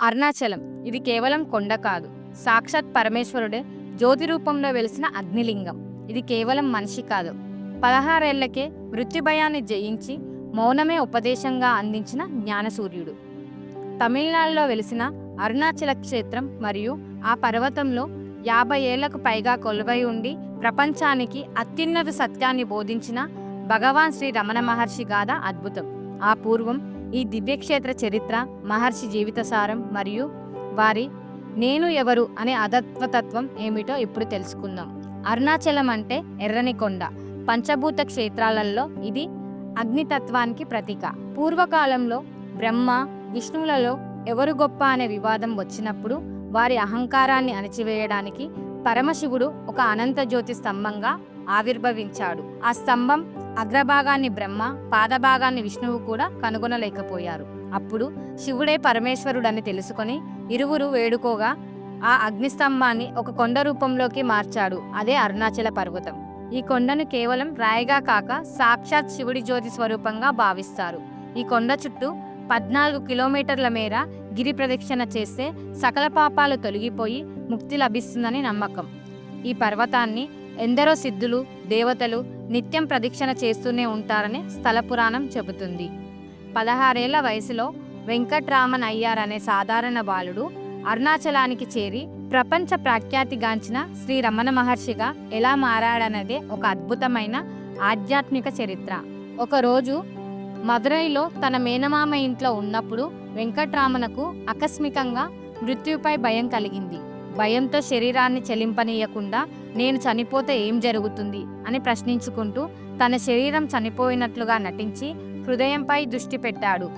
అరుణాచలం. ఇది కేవలం కొండ కాదు. సాక్షాత్ పరమేశ్వరుడే జ్యోతి రూపంలో వెలిసిన అగ్నిలింగం. ఇది కేవలం మనిషి కాదు. పదహారేళ్ళకే మృత్యు భయాన్ని జయించి మౌనమే ఉపదేశంగా అందించిన జ్ఞానసూర్యుడు. తమిళనాడులో వెలిసిన అరుణాచల క్షేత్రం మరియు ఆ పర్వతంలో యాభై ఏళ్ళకు పైగా కొలువై ఉండి ప్రపంచానికి అత్యున్నత సత్యాన్ని బోధించిన భగవాన్ శ్రీ రమణ మహర్షి గాథ అద్భుతం. ఆ పూర్వం ఈ దివ్యక్షేత్ర చరిత్ర మహర్షి జీవిత సారం మరియు వారి నేను ఎవరు అనే అదత్వతత్వం ఏమిటో ఇప్పుడు తెలుసుకుందాం. అరుణాచలం అంటే ఎర్రని కొండ. పంచభూత క్షేత్రాలలో ఇది అగ్నితత్వానికి ప్రతీక. పూర్వకాలంలో బ్రహ్మ విష్ణువులలో ఎవరు గొప్ప అనే వివాదం వచ్చినప్పుడు వారి అహంకారాన్ని అణచివేయడానికి పరమశివుడు ఒక అనంత జ్యోతి స్తంభంగా ఆవిర్భవించాడు. ఆ స్తంభం అగ్రభాగాన్ని బ్రహ్మ పాదభాగాన్ని విష్ణువు కూడా కనుగొనలేకపోయారు. అప్పుడు శివుడే పరమేశ్వరుడని తెలుసుకొని ఇరువురు వేడుకోగా ఆ అగ్నిస్తంభాన్ని ఒక కొండ రూపంలోకి మార్చాడు. అదే అరుణాచల పర్వతం. ఈ కొండను కేవలం రాయిగా కాక సాక్షాత్ శివుడి జ్యోతి స్వరూపంగా భావిస్తారు. ఈ కొండ చుట్టూ పద్నాలుగు కిలోమీటర్ల మేర గిరి ప్రదక్షిణ చేస్తే సకల పాపాలు తొలగిపోయి ముక్తి లభిస్తుందని నమ్మకం. ఈ పర్వతాన్ని ఎందరో సిద్ధులు దేవతలు నిత్యం ప్రదక్షిణ చేస్తూనే ఉంటారని స్థల పురాణం చెబుతుంది. పదహారేళ్ళ వయసులో వెంకట్రామన్ అయ్యార్ అనే సాధారణ బాలుడు అరుణాచలానికి చేరి ప్రపంచ ప్రఖ్యాతిగాంచిన శ్రీ రమణ మహర్షిగా ఎలా మారాడన్నదే ఒక అద్భుతమైన ఆధ్యాత్మిక చరిత్ర. ఒకరోజు మదురైలో తన మేనమామ ఇంట్లో ఉన్నప్పుడు వెంకట్రామనకు ఆకస్మికంగా మృత్యుపై భయం కలిగింది. భయంతో శరీరాన్ని చెలింపనీయకుండా నేను చనిపోతే ఏం జరుగుతుంది అని ప్రశ్నించుకుంటూ తన శరీరం చనిపోయినట్లుగా నటించి హృదయంపై దృష్టి పెట్టాడు.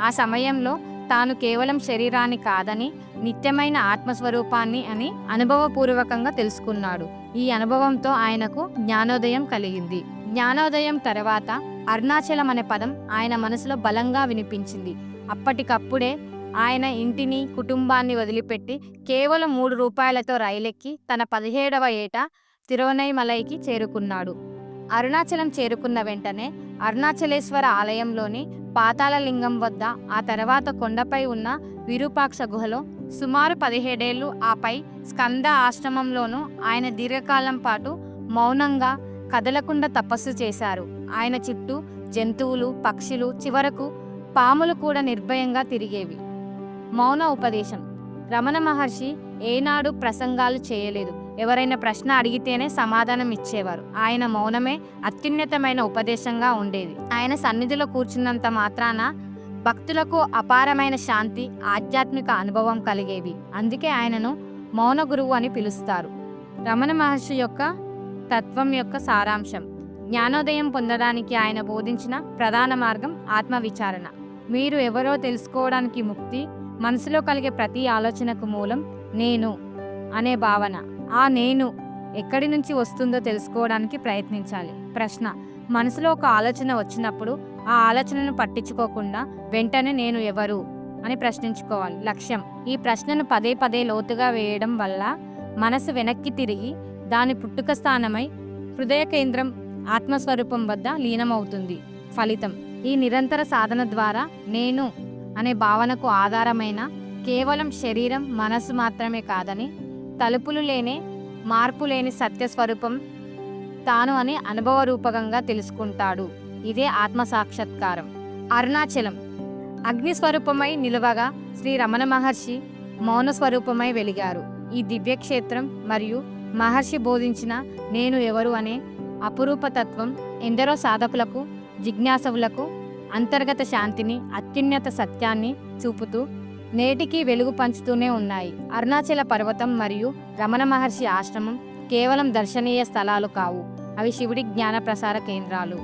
ఆ సమయంలో తాను కేవలం శరీరాన్ని కాదని నిత్యమైన ఆత్మస్వరూపాన్ని అని అనుభవపూర్వకంగా తెలుసుకున్నాడు. ఈ అనుభవంతో ఆయనకు జ్ఞానోదయం కలిగింది. జ్ఞానోదయం తర్వాత అరుణాచలం అనే పదం ఆయన మనసులో బలంగా వినిపించింది. అప్పటికప్పుడే ఆయన ఇంటిని కుటుంబాన్ని వదిలిపెట్టి కేవలం మూడు రూపాయలతో రైలెక్కి తన పదిహేడవ ఏట తిరువనైమలైకి చేరుకున్నాడు. అరుణాచలం చేరుకున్న వెంటనే అరుణాచలేశ్వర ఆలయంలోని పాతాళలింగం వద్ద ఆ తర్వాత కొండపై ఉన్న విరూపాక్ష గుహలో సుమారు పదిహేడేళ్ళు ఆపై స్కంద ఆశ్రమంలోనూ ఆయన దీర్ఘకాలం పాటు మౌనంగా కదలకుండా తపస్సు చేశారు. ఆయన చుట్టూ జంతువులు పక్షులు చివరకు పాములు కూడా నిర్భయంగా తిరిగేవి. మౌన ఉపదేశం. రమణ మహర్షి ఏనాడు ప్రసంగాలు చేయలేదు. ఎవరైనా ప్రశ్న అడిగితేనే సమాధానం ఇచ్చేవారు. ఆయన మౌనమే అత్యున్నతమైన ఉపదేశంగా ఉండేది. ఆయన సన్నిధిలో కూర్చున్నంత మాత్రాన భక్తులకు అపారమైన శాంతి ఆధ్యాత్మిక అనుభవం కలిగేవి. అందుకే ఆయనను మౌన గురువు అని పిలుస్తారు. రమణ మహర్షి యొక్క తత్వం యొక్క సారాంశం. జ్ఞానోదయం పొందడానికి ఆయన బోధించిన ప్రధాన మార్గం ఆత్మవిచారణ. మీరు ఎవరో తెలుసుకోవడానికి ముక్తి మనసులో కలిగే ప్రతి ఆలోచనకు మూలం నేను అనే భావన. ఆ నేను ఎక్కడి నుంచి వస్తుందో తెలుసుకోవడానికి ప్రయత్నించాలి. ప్రశ్న మనసులో ఒక ఆలోచన వచ్చినప్పుడు ఆ ఆలోచనను పట్టించుకోకుండా వెంటనే నేను ఎవరు అని ప్రశ్నించుకోవాలి. లక్ష్యం ఈ ప్రశ్నను పదే పదే లోతుగా వేయడం వల్ల మనసు వెనక్కి తిరిగి దాని పుట్టుక స్థానమై హృదయ కేంద్రం ఆత్మస్వరూపం వద్ద లీనమవుతుంది. ఫలితం ఈ నిరంతర సాధన ద్వారా నేను అనే భావనకు ఆధారమైన కేవలం శరీరం మనసు మాత్రమే కాదని తలుపులు లేని మార్పు లేని సత్యస్వరూపం తాను అని అనుభవరూపకంగా తెలుసుకుంటాడు. ఇదే ఆత్మ సాక్షాత్కారం. అరుణాచలం. అగ్నిస్వరూపమై నిలువగా శ్రీ రమణ మహర్షి మౌన స్వరూపమై వెలిగారు. ఈ దివ్యక్షేత్రం మరియు మహర్షి బోధించిన నేను ఎవరు అనే అపురూపతత్వం ఎందరో సాధకులకు జిజ్ఞాసవులకు అంతర్గత శాంతిని అత్యున్నత సత్యాన్ని చూపుతూ నేటికి వెలుగు పంచుతూనే ఉన్నాయి. అరుణాచల పర్వతం మరియు రమణ మహర్షి ఆశ్రమం కేవలం దర్శనీయ స్థలాలు కావు. అవి శివుడి జ్ఞాన ప్రసార కేంద్రాలు.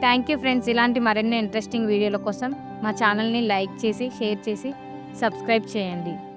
Thank you friends. ఇలాంటి మరిన్ని ఇంట్రెస్టింగ్ వీడియోల కోసం మా ఛానల్ని లైక్ చేసి షేర్ చేసి సబ్స్క్రైబ్ చేయండి.